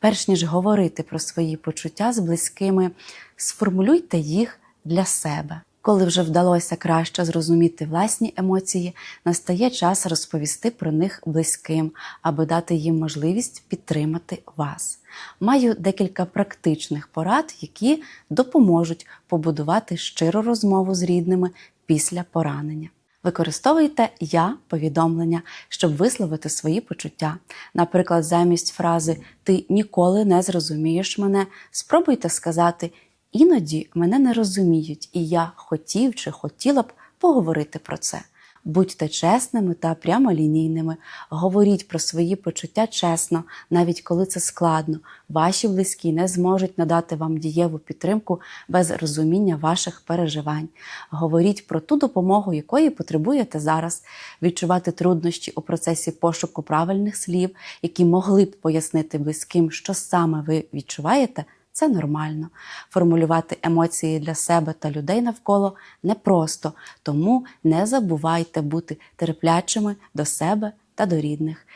Перш ніж говорити про свої почуття з близькими, сформулюйте їх для себе. Коли вже вдалося краще зрозуміти власні емоції, настає час розповісти про них близьким, аби дати їм можливість підтримати вас. Маю декілька практичних порад, які допоможуть побудувати щиру розмову з рідними після поранення. Використовуйте я повідомлення, щоб висловити свої почуття. Наприклад, замість фрази Ти ніколи не зрозумієш мене, спробуйте сказати Іноді мене не розуміють, і я хотів чи хотіла б поговорити про це. Будьте чесними та прямолінійними. Говоріть про свої почуття чесно, навіть коли це складно. Ваші близькі не зможуть надати вам дієву підтримку без розуміння ваших переживань. Говоріть про ту допомогу, якої потребуєте зараз. Відчувати труднощі у процесі пошуку правильних слів, які могли б пояснити близьким, що саме ви відчуваєте. Це нормально. Формулювати емоції для себе та людей навколо непросто, тому не забувайте бути терплячими до себе та до рідних.